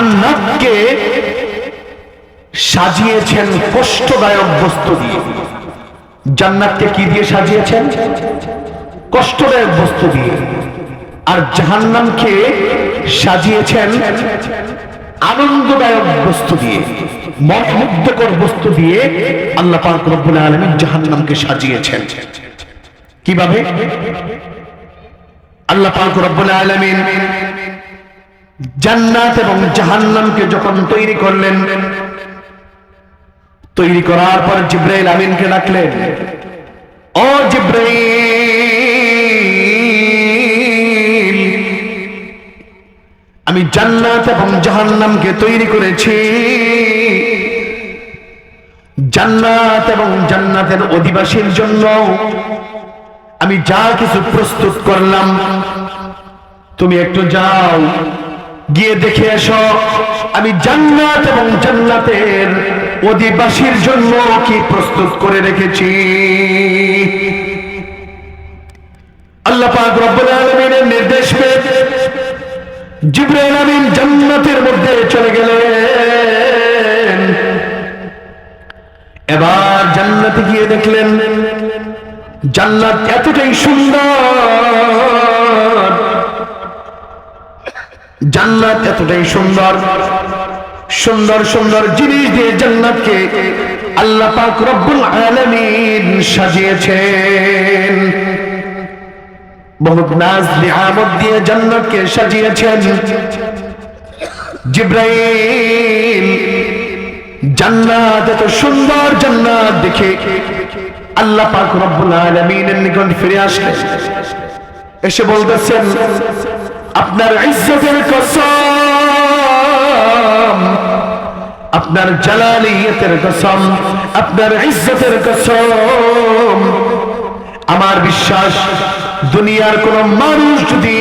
জান্নাতকে সাজিয়েছেন কষ্টদায়ক বস্তু দিয়ে। জান্নাতকে কি দিয়ে সাজিয়েছেন? কষ্টদায়ক বস্তু দিয়ে। আর জাহান্নামকে সাজিয়েছেন আনন্দদায়ক বস্তু দিয়ে। মনমুগ্ধকর বস্তু দিয়ে আল্লাহ পাক রব্বুল আলামিন জাহান্নামকে সাজিয়েছেন। কীভাবে? আল্লাহ পাক রব্বুল আলামিন জান্নাত এবং জাহান্নামকে যখন তৈরি করলেন, তৈরি করার পর জিব্রাইল আমিনকে ডাকলেন, ও জিব্রাইল, আমি জান্নাত এবং জাহান্নামকে তৈরি করেছি। জান্নাত এবং জান্নাতের অধিবাসীর জন্য আমি যা কিছু প্রস্তুত করলাম, তুমি একটু যাও। গিয়ে দেখে এসো, আমি জান্নাত এবং জান্নাতের অধিবাসীর জন্য কি প্রস্তুত করে রেখেছি। আল্লাহ রব্বুল নির্দেশ পেয়ে জিব্রাইল আমিন জান্নাতের মধ্যে চলে গেলেন। এবার জান্নাতে গিয়ে দেখলেন, জান্নাত এতটাই সুন্দর জান্নাত এতটাই সুন্দর। সুন্দর সুন্দর জিনিস দিয়ে জান্নাতকে আল্লাহ পাক রব্বুল আলামিন সাজিয়েছেন। বহুত নাজ নিয়ামত দিয়ে জান্নাতকে সাজিয়েছেন। জিব্রাইল, জান্নাত এত সুন্দর জান্নাত দেখে আল্লাহ পাক রব্বুল আলামিনের নিকট ফিরে আসলেন। এসে বলতেছেন আপনার ইজ্জতের কসম, আপনার জালালিয়তের কসম, আপনার ইজ্জতের কসম। আমার বিশ্বাস, দুনিয়ার কোন মানুষ যদি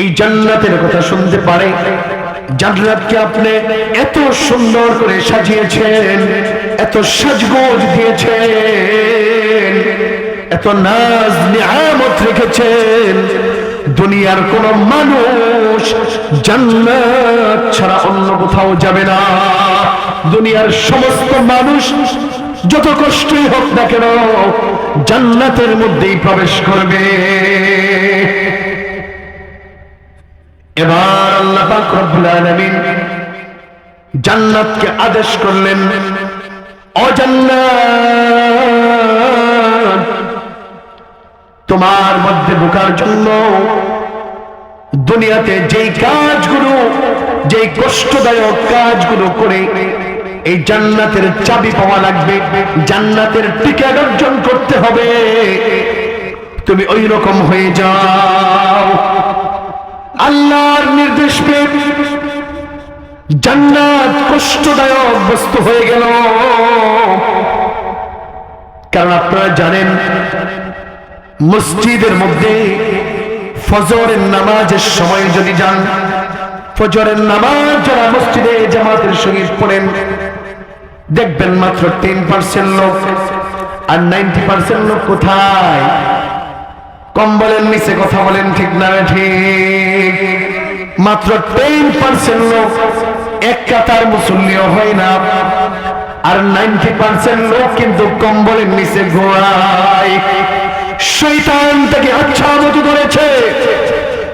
এই জান্নাতের কথা শুনতে পারে, জান্নাতকে আপনি এত সুন্দর করে সাজিয়েছেন, এত সাজগোজ দিয়েছেন, এত নাজ নিয়ামত রেখেছেন দুনিয়ার কোন মানুষ জান্নাত ছাড়া অন্য কোথাও যাবে না। দুনিয়ার সমস্ত মানুষ যত কষ্টই হোক না কেন জান্নাতের মধ্যেই প্রবেশ করবে। এবার আল্লাহ পাক রব্বুল আলামিন জান্নাতকে আদেশ করলেন, অজান্নাত তোমার মধ্যে ঢোকার জন্য দুনিয়াতে যেই কাজগুলো, যেই কষ্টদায়ক কাজগুলো করে, এই জান্নাতের চাবি পাওয়া লাগবে, জান্নাতের টিকিট অর্জন করতে হবে। তুমি ওই রকম হয়ে যাও। আল্লাহর নির্দেশ পেয়ে জান্নাত কষ্টদায়ক বস্তু হয়ে গেল। কারণ আপনারা জানেন, মসজিদের মধ্যে ফজরের নামাজের সময় যদি যান, ফজরের নামাজ যারা মসজিদে জামাতের সঙ্গে পড়েন, দেখবেন মাত্র টেন পার্সেন্ট লোক। আর নাইনটি পার্সেন্ট লোক কোথায়? কম্বলের নিচে কথা বলেন, ঠিক না ঠিক? মাত্র টেন পার্সেন্ট লোক এক কাতার মুসল্লিও হয় না। আর নাইনটি পার্সেন্ট লোক কিন্তু কম্বলের নিচে ঘোরায় শৈতান থেকে আচ্ছা মতো ধরেছে।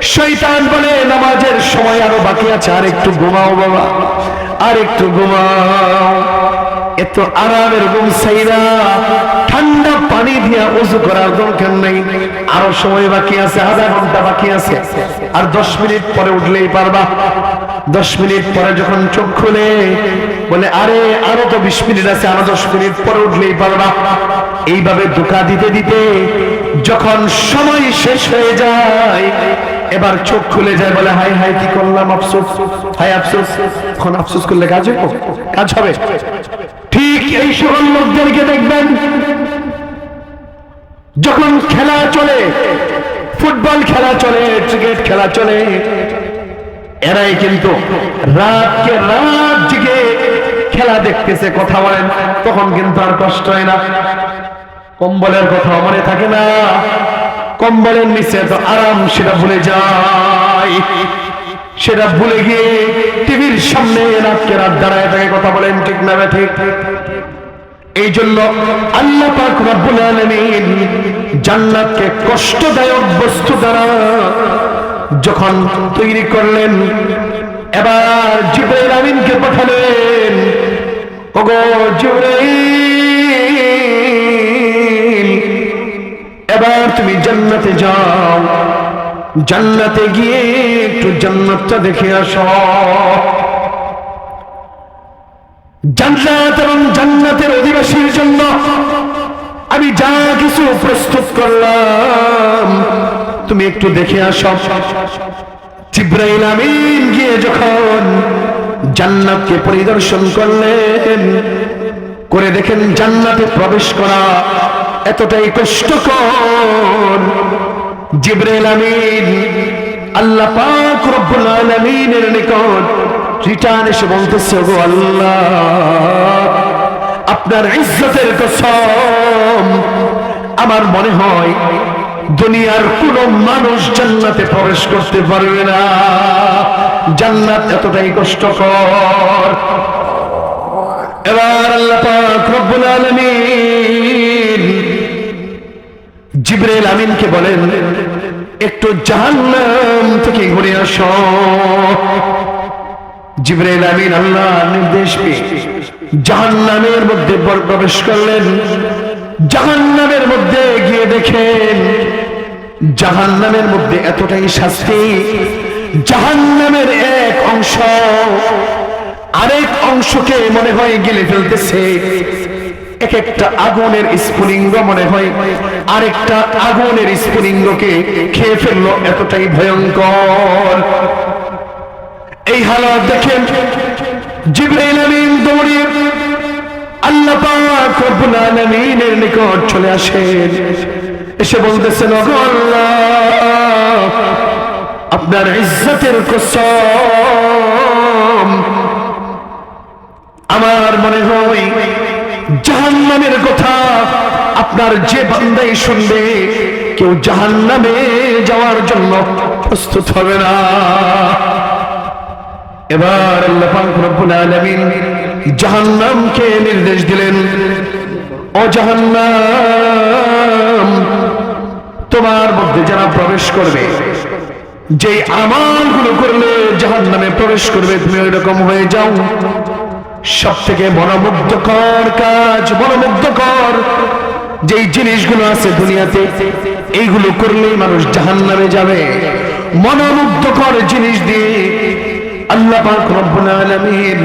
শৈতান বলে, নামাজের সময় আরও বাকি আছে, আর একটু ঘুমাও বাবা, আর একটু ঘুমাও। এত আরামের ঘুম সাইরা ঠান্ডা পানি দিয়া উজু করার দরকার নেই। আরও সময় বাকি আছে আধা ঘণ্টা বাকি আছে। আর দশ মিনিট পরে উঠলেই পারবা। দশ মিনিট পরে যখন চোখ খুলে, বলে, আরে, আরও তো বিশ মিনিট আছে, আরও দশ মিনিট পরে উঠলেই পারবা। এইভাবে ধোকা দিতে দিতে যখন সময় শেষ হয়ে যায়, এবার চোখ খুলে যায় বলে হাই হাই কি করলাম, আফসোস হাই আফসোস। এখন আফসোস করলে কাজ হবে কাজ হবে। ঠিক এই সকল লোকদেরকে দেখবেন, যখন খেলা চলে, ফুটবল খেলা চলে, ক্রিকেট খেলা চলে, এরাই কিন্তু রাতকে রাত জেগে খেলা দেখতেছে, কথা বলেন। তখন কিন্তু আর কষ্ট হয় না। কম্বলের কথা মনে থাকে না। কম্বলের নিচে তো আরাম, সেটা ভুলে যায় সেটা ভুলে গিয়ে টিভি সামনে রাতকে রাত দাঁড়ায় থাকে কথা বলেন, ঠিক না ঠিক এই জন্য আল্লাহ পাক রব্বুল আলামিন জান্নাতকে কষ্টদায়ক বস্তু দ্বারা যখন তৈরি করলেন, এবার জিব্রাইল আমিনকে পাঠালেন। ওগো জিব্রাইল এবার তুমি জান্নাতে যাও। জান্নাতে গিয়ে একটু জান্নাতটা দেখে আসো। জান্নাত এবং জান্নাতের অধিবাসীর জন্য আমি যা কিছু প্রস্তুত করলাম, তুমি একটু দেখে আসো। জিব্রাইল আমিন গিয়ে যখন জান্নাতকে পরিদর্শন করলেন। করে দেখেন জান্নাতে প্রবেশ করা এতটাই কষ্টকর। জিব্রাইল আমিন, আল্লাহ পাক রব্বুল আলামিনের নিকট রিটার্ন এসে বলতেছে গো আল্লাহ, আপনার ইজ্জতের কসম। আমার মনে হয় দুনিয়ার কোন মানুষ জান্নাতে প্রবেশ করতে পারবে না। জান্নাত এতটাই কষ্টকর। এবার আল্লাহ পাক রব্বুল আলামিন জিব্রাইল আমিনকে বলেন, একটু জাহান্নাম থেকে ঘুরে আসো। জিব্রাইল আমিন আল্লাহ নির্দেশ পেয়ে জাহান্নামের মধ্যে প্রবেশ করলেন। জাহান্নামের মধ্যে গিয়ে দেখেন, জাহান্নামের মধ্যে এতটাই শাস্তি জাহান্নামের এক অংশ। আরেক অংশকে মনে হয় গিলে ফেলতেছে। এক একটা আগুনের স্ফুলিঙ্গ মনে হয়, আরেকটা আগুনের স্ফুলিঙ্গকে খেয়ে ফেলল এতটাই ভয়ঙ্কর। এই হালত দেখেন, জিব্রাইল আমিন দৌড়িয়ে আল্লাহ পাক রব্বুল আলামিনের নিকট চলে আসেন। এসে বলতেছেন, ওগো আল্লাহ আপনার ইজ্জতের কসম। আমার মনে হয় জাহান্নামের কথা আপনার যে বান্দাই শুনবে, কেউ জাহান্নামে যাওয়ার জন্য প্রস্তুত হবে না। এবার আল্লাহ পাক জাহান্নামকে নির্দেশ দিলেন, ও জাহান্নাম, তোমার মধ্যে যারা প্রবেশ করবে যে আমালগুলো করলে জাহান্নামে প্রবেশ করবে, তুমি ওই রকম হয়ে যাও। সব থেকে মনোমুগ্ধকর কাজ মনোমুগ্ধকর যেই জিনিসগুলো আছে দুনিয়াতে, এইগুলো করলেই মানুষ জাহান্নামে যাবে। মনোমুগ্ধকর জিনিস দিয়ে আল্লাহ পাক রব্বুল আলামিন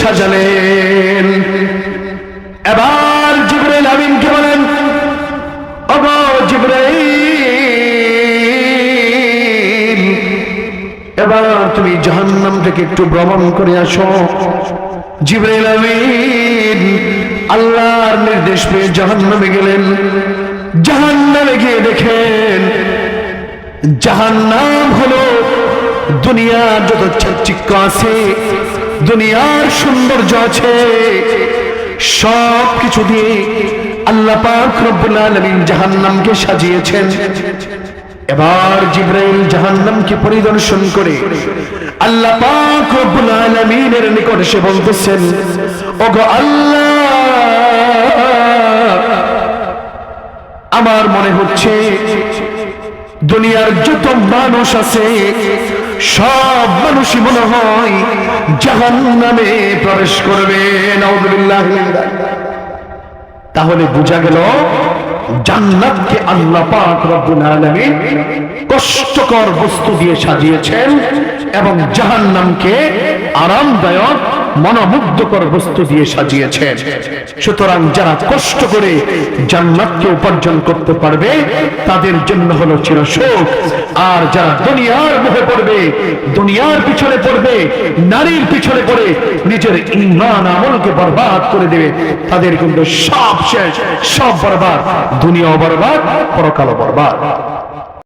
সাজালেন। এবার জিবরাইল আমিনকে বলেন, ওগো জিবরাইল এবার তুমি জাহান্নাম থেকে একটু ভ্রমণ করে আসো। জিবরাইল আমিন আল্লাহর নির্দেশ পেয়ে জাহান্নামে গেলেন। জাহান্নামে গিয়ে দেখেন, জাহান্নাম হলো দুনিয়ার যত চাকচিক্য আছে, দুনিয়ার সৌন্দর্য আছে সব কিছু দিয়ে আল্লাহ পাক রব্বুল আলামিন জাহান্নামকে সাজিয়েছেন। এবার জিব্রাইল জাহান্নামকে পরিদর্শন করে আল্লাহ পাক রব্বুল আলামিনের নিকট এসে বলতেছেন, ওগো আল্লাহ, আমার মনে হচ্ছে দুনিয়ার যত মানুষ আছে, সব মানুষই মনে হয় জাহান নামে প্রবেশ করবে নাউযুবিল্লাহ তাহলে বোঝা গেল জান্নাতকে আল্লাহ পাক রব্বুল আলামিন কষ্টকর বস্তু দিয়ে সাজিয়েছেন এবং জাহান্নামকে আরামদায়ক মনোমুগ্ধকর বস্তু দিয়ে সুতরাং যারা কষ্ট করে জান্নাতকে উপার্জন করতে পারবে, তাদের জন্য হলো চিরসুখ। আর যারা দুনিয়ার মুখে পড়বে, দুনিয়ার পিছনে পড়বে, নারীর পিছনে পড়ে নিজের ইমান আমলকে বরবাদ করে দেবে, তাদের কিন্তু সব শেষ, সব বরবাদ, দুনিয়াও বরবাদ, পরকালও বরবাদ।